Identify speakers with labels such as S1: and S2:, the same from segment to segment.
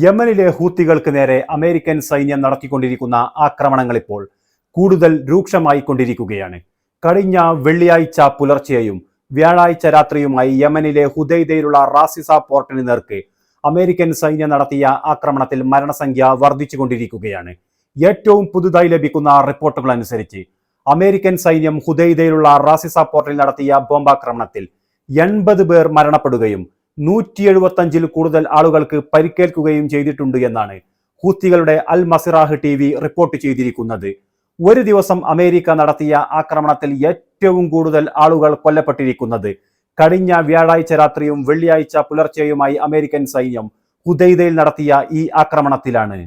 S1: യമനിലെ ഹൂത്തികൾക്ക് നേരെ അമേരിക്കൻ സൈന്യം നടത്തിക്കൊണ്ടിരിക്കുന്ന ആക്രമണങ്ങൾ ഇപ്പോൾ കൂടുതൽ രൂക്ഷമായിക്കൊണ്ടിരിക്കുകയാണ്. കഴിഞ്ഞ വെള്ളിയാഴ്ച പുലർച്ചെയും വ്യാഴാഴ്ച രാത്രിയുമായി യമനിലെ ഹുദൈദയിലുള്ള റാസിസ പോർട്ടിന് നേർക്ക് അമേരിക്കൻ സൈന്യം നടത്തിയ ആക്രമണത്തിൽ മരണസംഖ്യ വർദ്ധിച്ചുകൊണ്ടിരിക്കുകയാണ്. ഏറ്റവും പുതുതായി ലഭിക്കുന്ന റിപ്പോർട്ടുകൾ അനുസരിച്ച് അമേരിക്കൻ സൈന്യം ഹുദൈദയിലുള്ള റാസിസ പോർട്ടിൽ നടത്തിയ ബോംബാക്രമണത്തിൽ എൺപത് പേർ മരണപ്പെടുകയും നൂറ്റി എഴുപത്തഞ്ചിൽ കൂടുതൽ ആളുകൾക്ക് പരിക്കേൽക്കുകയും ചെയ്തിട്ടുണ്ട് എന്നാണ് ഹൂത്തികളുടെ Al Masirah T V report ചെയ്തിരിക്കുന്നത്. ഒരു ദിവസം അമേരിക്ക നടത്തിയ ആക്രമണത്തിൽ ഏറ്റവും കൂടുതൽ ആളുകൾ കൊല്ലപ്പെട്ടിരിക്കുന്നത്. കഴിഞ്ഞ വ്യാഴാഴ്ച രാത്രിയും വെള്ളിയാഴ്ച പുലർച്ചെയുമായി അമേരിക്കൻ സൈന്യം ഹുദൈദയിൽ നടത്തിയ ഈ ആക്രമണത്തിലാണ്.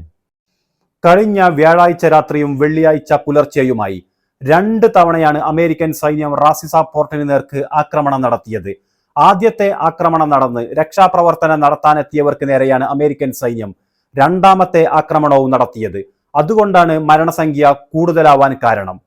S1: കഴിഞ്ഞ വ്യാഴാഴ്ച രാത്രിയും വെള്ളിയാഴ്ച പുലർച്ചെയുമായി രണ്ട് തവണയാണ് അമേരിക്കൻ സൈന്യം റാസിസ പോർട്ടിന് നേർക്ക് ആക്രമണം നടത്തിയത്. ആദ്യത്തെ ആക്രമണം നടന്ന് രക്ഷാപ്രവർത്തനം നടത്താനെത്തിയവർക്ക് നേരെയാണ് അമേരിക്കൻ സൈന്യം രണ്ടാമത്തെ ആക്രമണവും നടത്തിയത്. അതുകൊണ്ടാണ് മരണസംഖ്യ കൂടുതലാവാൻ കാരണം.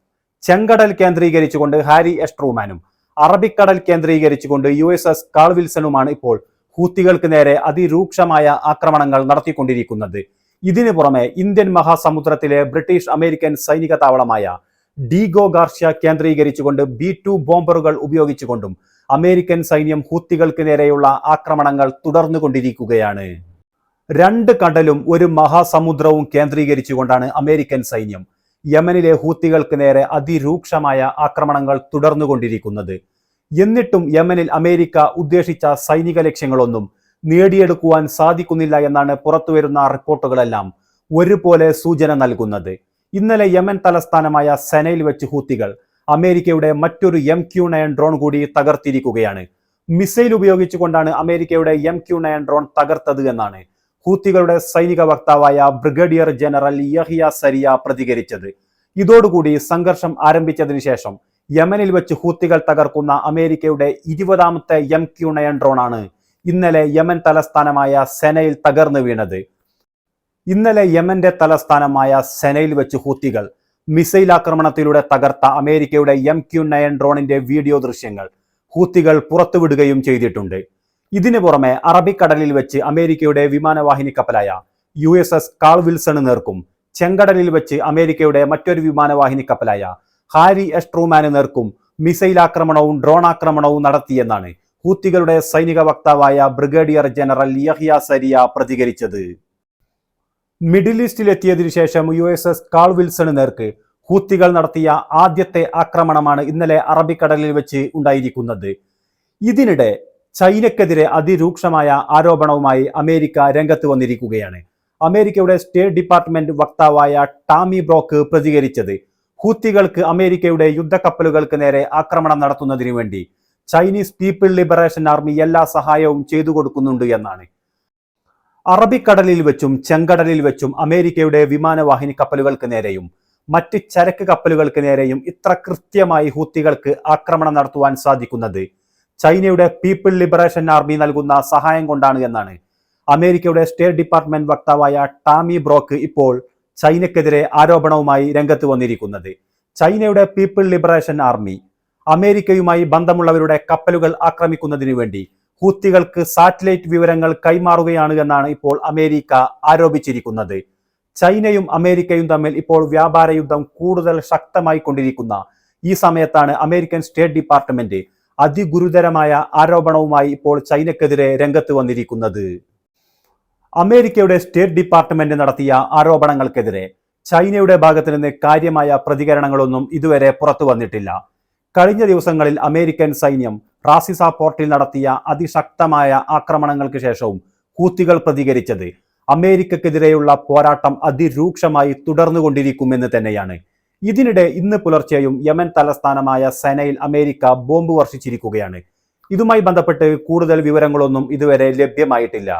S1: ചെങ്കടൽ കേന്ദ്രീകരിച്ചുകൊണ്ട് ഹാരി എസ്ട്രൂമാനും അറബിക്കടൽ കേന്ദ്രീകരിച്ചുകൊണ്ട് യു എസ് എസ് കാൾ വിൽസണുമാണ് ഇപ്പോൾ ഹൂത്തികൾക്ക് നേരെ അതിരൂക്ഷമായ ആക്രമണങ്ങൾ നടത്തിക്കൊണ്ടിരിക്കുന്നത്. ഇതിനു പുറമെ ഇന്ത്യൻ മഹാസമുദ്രത്തിലെ ബ്രിട്ടീഷ് അമേരിക്കൻ സൈനിക താവളമായ ഡീഗോ ഗാർഷ്യ കേന്ദ്രീകരിച്ചുകൊണ്ട് ബി ടു ബോംബറുകൾ ഉപയോഗിച്ചുകൊണ്ടും അമേരിക്കൻ സൈന്യം ഹൂത്തികൾക്ക് നേരെയുള്ള ആക്രമണങ്ങൾ തുടർന്നുകൊണ്ടിരിക്കുകയാണ്. രണ്ട് കടലും ഒരു മഹാസമുദ്രവും കേന്ദ്രീകരിച്ചുകൊണ്ടാണ് അമേരിക്കൻ സൈന്യം യമനിലെ ഹൂത്തികൾക്ക് നേരെ അതിരൂക്ഷമായ ആക്രമണങ്ങൾ തുടർന്നുകൊണ്ടിരിക്കുന്നത്. എന്നിട്ടും യമനിൽ അമേരിക്ക ഉദ്ദേശിച്ച സൈനിക ലക്ഷ്യങ്ങളൊന്നും നേടിയെടുക്കുവാൻ സാധിക്കുന്നില്ല എന്നാണ് പുറത്തുവരുന്ന റിപ്പോർട്ടുകളെല്ലാം ഒരുപോലെ സൂചന നൽകുന്നത്. ഇന്നലെ യമൻ തലസ്ഥാനമായ സെനയിൽ വെച്ച് ഹൂത്തികൾ അമേരിക്കയുടെ മറ്റൊരു എം ക്യു നയൻ ഡ്രോൺ കൂടി തകർത്തിരിക്കുകയാണ്. മിസൈൽ ഉപയോഗിച്ചുകൊണ്ടാണ് അമേരിക്കയുടെ എം ക്യു നയൻ ഡ്രോൺ തകർത്തത് എന്നാണ് ഹൂത്തികളുടെ സൈനിക വക്താവായ ബ്രിഗേഡിയർ ജനറൽ യഹിയ സരിയ പ്രതികരിച്ചത്. ഇതോടുകൂടി സംഘർഷം ആരംഭിച്ചതിനു ശേഷം യമനിൽ വെച്ച് ഹൂത്തികൾ തകർക്കുന്ന അമേരിക്കയുടെ ഇരുപതാമത്തെ എം ക്യു നയൻ ഡ്രോണാണ് ഇന്നലെ യമൻ തലസ്ഥാനമായ സെനയിൽ തകർന്നു വീണത്. ഇന്നലെ യമന്റെ തലസ്ഥാനമായ സെനയിൽ വെച്ച് ഹൂത്തികൾ മിസൈൽ ആക്രമണത്തിലൂടെ തകർത്ത അമേരിക്കയുടെ എം ക്യു നയൻ ഡ്രോണിന്റെ വീഡിയോ ദൃശ്യങ്ങൾ ഹൂത്തികൾ പുറത്തുവിടുകയും ചെയ്തിട്ടുണ്ട്. ഇതിനു പുറമെ അറബിക്കടലിൽ വെച്ച് അമേരിക്കയുടെ വിമാനവാഹിനി കപ്പലായ യു എസ് എസ് കാൾ വിൽസണ് നേർക്കും ചെങ്കടലിൽ വെച്ച് അമേരിക്കയുടെ മറ്റൊരു വിമാനവാഹിനി കപ്പലായ ഹാരി എസ്ട്രൂമാന് നേർക്കും മിസൈൽ ആക്രമണവും ഡ്രോൺ ആക്രമണവും നടത്തിയെന്നാണ് ഹൂത്തികളുടെ സൈനിക വക്താവായ ബ്രിഗേഡിയർ ജനറൽ യഹിയ സരിയ പ്രതികരിച്ചത്. മിഡിൽ ഈസ്റ്റിലെത്തിയതിനു ശേഷം യു എസ് എസ് കാൾ വിൽസണ് നേർക്ക് ഹൂത്തികൾ നടത്തിയ ആദ്യത്തെ ആക്രമണമാണ് ഇന്നലെ അറബിക്കടലിൽ വെച്ച് ഉണ്ടായിരിക്കുന്നത്. ഇതിനിടെ ചൈനക്കെതിരെ അതിരൂക്ഷമായ ആരോപണവുമായി അമേരിക്ക രംഗത്ത് വന്നിരിക്കുകയാണ്. അമേരിക്കയുടെ സ്റ്റേറ്റ് ഡിപ്പാർട്ട്മെന്റ് വക്താവായ ടാമി ബ്രോക്ക് പ്രതികരിച്ചത് ഹൂത്തികൾക്ക് അമേരിക്കയുടെ യുദ്ധക്കപ്പലുകൾക്ക് നേരെ ആക്രമണം നടത്തുന്നതിനു വേണ്ടി ചൈനീസ് പീപ്പിൾ ലിബറേഷൻ ആർമി എല്ലാ സഹായവും ചെയ്തു കൊടുക്കുന്നുണ്ട് എന്നാണ്. അറബിക്കടലിൽ വെച്ചും ചെങ്കടലിൽ വെച്ചും അമേരിക്കയുടെ വിമാനവാഹിനി കപ്പലുകൾക്ക് നേരെയും മറ്റ് ചരക്ക് കപ്പലുകൾക്ക് നേരെയും ഇത്ര കൃത്യമായി ഹൂത്തികൾക്ക് ആക്രമണം നടത്തുവാൻ സാധിക്കുന്നത് ചൈനയുടെ പീപ്പിൾ ലിബറേഷൻ ആർമി നൽകുന്ന സഹായം കൊണ്ടാണ് എന്നാണ് അമേരിക്കയുടെ സ്റ്റേറ്റ് ഡിപ്പാർട്ട്മെന്റ് വക്താവായ ടാമി ബ്രോക്ക് ഇപ്പോൾ ചൈനക്കെതിരെ ആരോപണവുമായി രംഗത്ത് വന്നിരിക്കുന്നത്. ചൈനയുടെ പീപ്പിൾ ലിബറേഷൻ ആർമി അമേരിക്കയുമായി ബന്ധമുള്ളവരുടെ കപ്പലുകൾ ആക്രമിക്കുന്നതിനു വേണ്ടി ഹൂത്തികൾക്ക് സാറ്റലൈറ്റ് വിവരങ്ങൾ കൈമാറുകയാണ് എന്നാണ് ഇപ്പോൾ അമേരിക്ക ആരോപിച്ചിരിക്കുന്നത്. ചൈനയും അമേരിക്കയും തമ്മിൽ ഇപ്പോൾ വ്യാപാര യുദ്ധം കൂടുതൽ ശക്തമായി കൊണ്ടിരിക്കുന്ന ഈ സമയത്താണ് അമേരിക്കൻ സ്റ്റേറ്റ് ഡിപ്പാർട്ട്മെന്റ് അതിഗുരുതരമായ ആരോപണവുമായി ഇപ്പോൾ ചൈനക്കെതിരെ രംഗത്ത് വന്നിരിക്കുന്നത്. അമേരിക്കയുടെ സ്റ്റേറ്റ് ഡിപ്പാർട്ട്മെന്റ് നടത്തിയ ആരോപണങ്ങൾക്കെതിരെ ചൈനയുടെ ഭാഗത്ത് നിന്ന് കാര്യമായ പ്രതികരണങ്ങളൊന്നും ഇതുവരെ പുറത്തു വന്നിട്ടില്ല. കഴിഞ്ഞ ദിവസങ്ങളിൽ അമേരിക്കൻ സൈന്യം റാസിസ പോർട്ടിൽ നടത്തിയ അതിശക്തമായ ആക്രമണങ്ങൾക്ക് ശേഷവും ഹൂത്തികൾ പ്രതികരിച്ചത് അമേരിക്കക്കെതിരെയുള്ള പോരാട്ടം അതിരൂക്ഷമായി തുടർന്നുകൊണ്ടിരിക്കുമെന്ന് തന്നെയാണ്. ഇതിനിടെ ഇന്ന് പുലർച്ചെയും യമൻ തലസ്ഥാനമായ സെനയിൽ അമേരിക്ക ബോംബ് വർഷിച്ചിരിക്കുകയാണ്. ഇതുമായി ബന്ധപ്പെട്ട് കൂടുതൽ വിവരങ്ങളൊന്നും ഇതുവരെ ലഭ്യമായിട്ടില്ല.